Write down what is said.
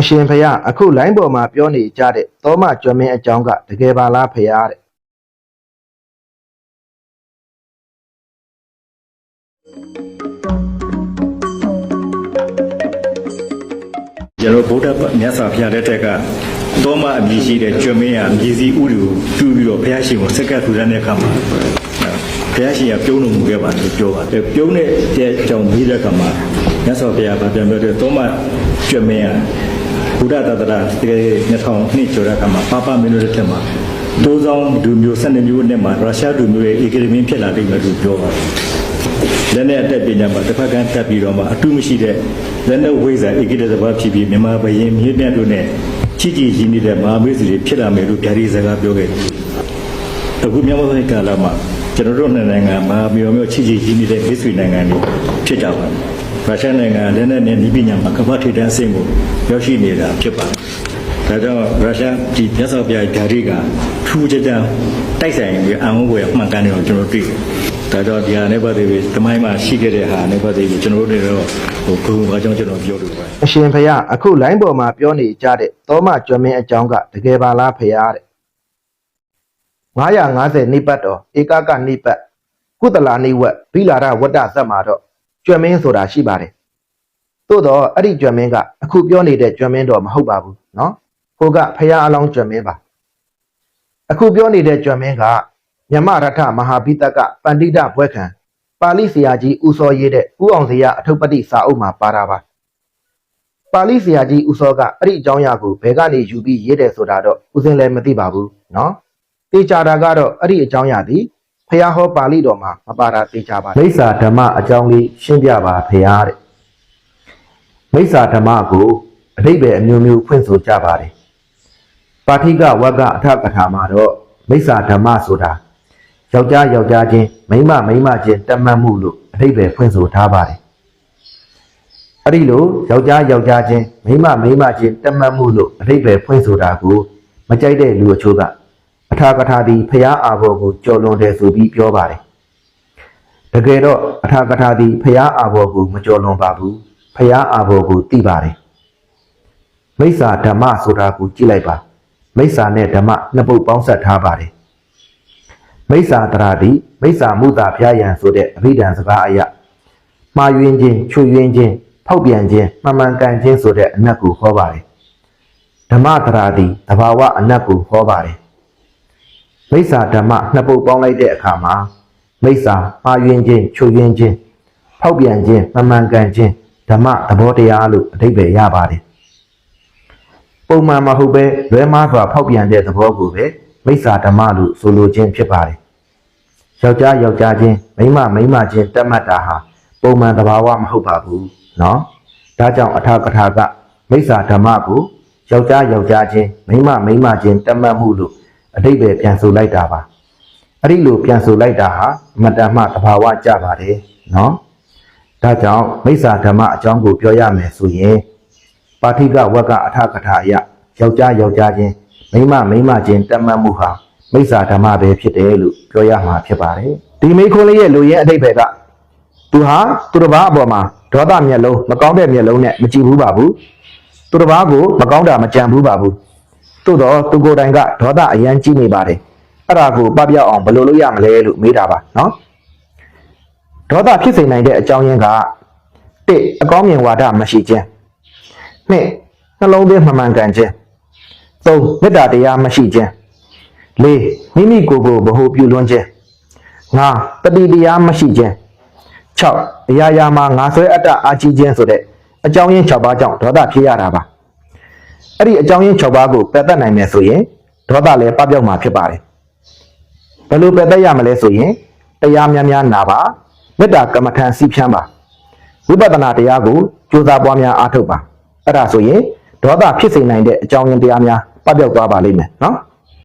အရှင်ဖယားအခုလိုင်းပေါ်မှာပြောနေကြတဲ့သောမကျွမ်းမင်းအကြောင်းကတကယ်ပါလားဖယားတဲ့ကျွန်တော်ဗုဒ္ဓမြတ်စွာဘုရားလက်ထက်ကတောမအမည်ရှိတဲ့ကျွမင်းရမြေစည်းဥတွေကိုကျူးပြီးတော့ဘုရားရှင်ကိုစက္ကပ်ထူတဲ့အခါမှာဘုရားရှင်ကပြုံးတော်မူခဲ့ပါတယ်ပြောပါတယ်ပြုံးတဲ့အကြောင်းပြီးတဲ့အခါမှာမြတ်စွာဘုရားဗာပြန်ပြောတဲ့တောမကျွမင်းရ ဘုရားတတရာတကယ်2000နှစ်ကျော်တဲ့အခါမှာပါပမင်းတို့လက်ထက်မှာတိုးဆောင်ဒူမျိုး12မျိုးနဲ့မှာရုရှားဒူမျိုးရဲ့ဧကရမင်းဖြစ်လာတယ်လို့ပြောပါတယ်လက်နဲ့အတက်ပညာမှာတစ်ဖက်ကတက်ပြီးတော့မှအတုမရှိတဲ့လက်နဲ့ဝိဇ္ဇာဧကိတသဘာဖြစ်ပြီးမြန်မာဘယင်မြေမြတ်တို့နဲ့ချစ်ကြည်ရင်းနေတဲ့မဟာမိတ်ဆွေတွေဖြစ်လာမယ်လို့ဗျာဒီစကားပြောခဲ့တယ်။အခုမြန်မာဘက်ကာလမှာကျွန်တော်တို့နှစ်နိုင်ငံမဟာမြေမျိုးချစ်ကြည်ရင်းနေတဲ့မိတ်ဆွေနိုင်ငံတွေဖြစ်ကြပါတယ်။ ရုရှားနိုင်ငံလက်နဲ့နဲ့ဤပညာမှာကမ္ဘာထိပ်တန်းအဆင့်ကိုရောက်ရှိနေတာဖြစ်ပါတယ်။ဒါကြောင့်ရုရှားဒီမြတ်စွာဘုရားဓာတိကထူးခြားခြားတိုက်ဆိုင်ပြီးအံ့ဩဖွယ်မှန်ကန်တယ်လို့ကျွန်တော်တွေ့တယ်။ဒါကြောင့်ဒီဟာနဲ့ပတ်သက်ပြီးတမိုင်းမှာရှိခဲ့တဲ့ဟာနဲ့ပတ်သက်ပြီးကျွန်တော်တို့တွေတော့ဟိုဘုံဘာကြောင့်ကျွန်တော်ပြောလို့ပါအရှင်ဖယားအခုလိုင်းပေါ်မှာပြောနေကြတဲ့သောမကျွမ်းမင်းအကြောင်းကတကယ်ပါလားဖယားတဲ့950နိပတ်တော်ဧကကနိပတ်ကုသလာနိဝတ်ဘိလာရဝတ္တသက်မှာတော့ ကျွမ်းမင်းဆိုတာရှိပါတယ်သို့တော့အဲ့ဒီကျွမ်းမင်းကအခုပြောနေတဲ့ကျွမ်းမင်းတော့မဟုတ်ပါဘူးเนาะဟိုကဖယားအလောင်းကျွမ်းမင်းပါအခုပြောနေတဲ့ကျွမ်းမင်းကမြမရထမဟာပိတကပန္တိတဘွဲခံပါဠိဆရာကြီးဦးစောရေးတဲ့ဥအောင်စရာအထုပ်ပတ္တိစာအုပ်မှာပါတာပါ ပါဠိဆရာကြီးဦးစောကအဲ့ဒီအကြောင်းအရာကိုဘယ်ကနေယူပြီးရေးတယ်ဆိုတာတော့ဦးစင်းလည်းမသိပါဘူးเนาะတေချာတာကတော့အဲ့ဒီအကြောင်းအရာဒီ ဖះဟောပါဠိတော်မှာမပါတာတေချာပါမိစ္ဆာဓမ္မအကြောင်းလေးရှင်းပြပါဖះတဲ့မိစ္ဆာဓမ္မကိုအတိပ္ပယ်အမျိုးမျိုးဖွင့်ဆိုကြပါတယ်ပါဠိကဝက္ကအထကထာမှာတော့မိစ္ဆာဓမ္မဆိုတာယောက်ျားယောက်ျားချင်းမိန်းမမိန်းမချင်းတတ်မှတ်မှုလို့အတိပ္ပယ်ဖွင့်ဆိုထားပါတယ်အဲ့ဒီလိုယောက်ျားယောက်ျားချင်းမိန်းမမိန်းမချင်းတက်မှတ်မှုလို့အထိပ္ပယ်ဖွင့်ဆိုတာကိုမကြိုက်တဲ့လူအချို့က အထာကထာဒီဖျားအာဘောကိုကြော်လွန်တယ်ဆိုပြီးပြောပါတယ်တကယ်တော့အထာကထာဒီဖျားအာဘောကိုမကြော်လွန်ပါဘူးဖျားအာဘောကိုသိပါတယ်မိစ္ဆာဓမ္မဆိုတာကိုကြည့်လိုက်ပါမိစ္ဆာနဲ့ဓမ္မနှစ်ပုတ်ပေါင်းဆက်ထားပါတယ်မိစ္ဆာတရာတိမိစ္ဆာမုတာဖျားယံဆိုတဲ့အဘိဓမ္စကားအရာမှားယွင်းခြင်းချွတ်ယွင်းခြင်းဖောက်ပြန်ခြင်းမှန်မှန်ကန်ခြင်းဆိုတဲ့အနတ်ကိုဟောပါတယ်ဓမ္မတရာတိသဘာဝအနတ်ကိုဟောပါတယ် မိစ္ဆာဓမ္မနှစ်ပုတ်ပေါင်းလိုက်တဲ့အခါမှာမိစ္ဆာမှားယွင်းခြင်းချွတ်ယွင်းခြင်းဖောက်ပြန်ခြင်းမှန်မှန်ကန်ခြင်းဓမ္မသဘောတရားလို့အဓိပ္ပာယ်ရပါတယ်ပုံမှန်မဟုတ်ပဲလွဲမှားစွာဖောက်ပြန်တဲ့သဘောကိုပဲမိစ္ဆာဓမ္မလို့ဆိုလိုခြင်းဖြစ်ပါတယ် ယောက်ျားယောက်ျားချင်းမိန်းမမိန်းမချင်းတက်မှတ်တာဟာပုံမှန်သဘာဝမဟုတ်ပါဘူးเนาะဒါကြောင့်အထာကထာကမိစ္ဆာဓမ္မကိုယောက်ျားယောက်ျားချင်းမိန်းမမိန်းမချင်းတက်မှတ်မှုလို့ အတိတ်ပဲပြန်ဆိုလိုက်တာပါအဲ့ဒီလိုပြန်ဆိုလိုက်တာဟာအမတန်မှတဘာဝကြပါတယ်နော်ဒါကြောင့်မိစ္ဆာဓမ္မအကြောင်းကိုပြောရမယ်ဆိုရင်ပါဋိကဝက်ကအထကထာအယယောက်ျားယောက်ျားချင်းမိန်းမမိန်းမချင်းတတ်မှတ်မှုဟာမိစ္ဆာဓမ္မပဲဖြစ်တယ်လို့ပြောရမှာဖြစ်ပါတယ်ဒီမိခွန်းလေးရဲ့လူရဲ့အတိတ်ပဲကသူဟာသူတစ်ပါးအပေါ်မှာဒေါသမျက်လုံးမကောင်းတဲ့မျက်လုံးနဲ့မကြည့်ဘူးပါဘူးသူတစ်ပါးကိုမကောင်းတာမကြံဘူးပါဘူး သို့တော့သူကိုယ်တိုင်ကဒေါသအယမ်းကြီးနေပါတယ်အဲ့ဒါကိုပပျောက်အောင်ဘယ်လိုလုပ်ရမလဲလို့မေးတာပါနော်ဒေါသဖြစ်စေနိုင်တဲ့အကြောင်းရင်းကတစ်အကောင်းမြင်ဝါဒမရှိခြင်းနှစ်နှလုံးသွင်းမှန်မှန်ကန်ခြင်းသုံးမေတ္တာတရားမရှိခြင်းလေးမိမိကိုယ်ကိုဗဟုပြုလွန်းခြင်းငါတတိတရားမရှိခြင်း6အရာရာမှာငါဆွဲအတ္တအာကြီးခြင်းဆိုတဲ့အကြောင်းရင်း6ပါးကြောင့်ဒေါသဖြစ်ရတာပါ အဲ့ဒီအကြောင်းရင်း6ပါးကိုပယ်တတ်နိုင်မယ်ဆိုရင်ဒေါသလည်းပပျောက်မှာဖြစ်ပါတယ်ဘယ်လိုပယ်တတ်ရမလဲဆိုရင်တရားများများနာပါမေတ္တာကမ္မထံစီဖြန်းပါဝိပဿနာတရားကိုကြိုးစားပွားများအားထုတ်ပါအဲ့ဒါဆိုရင်ဒေါသဖြစ်စေနိုင်တဲ့အကြောင်းရင်းတရားများပပျောက်သွားပါလိမ့်မယ်နော်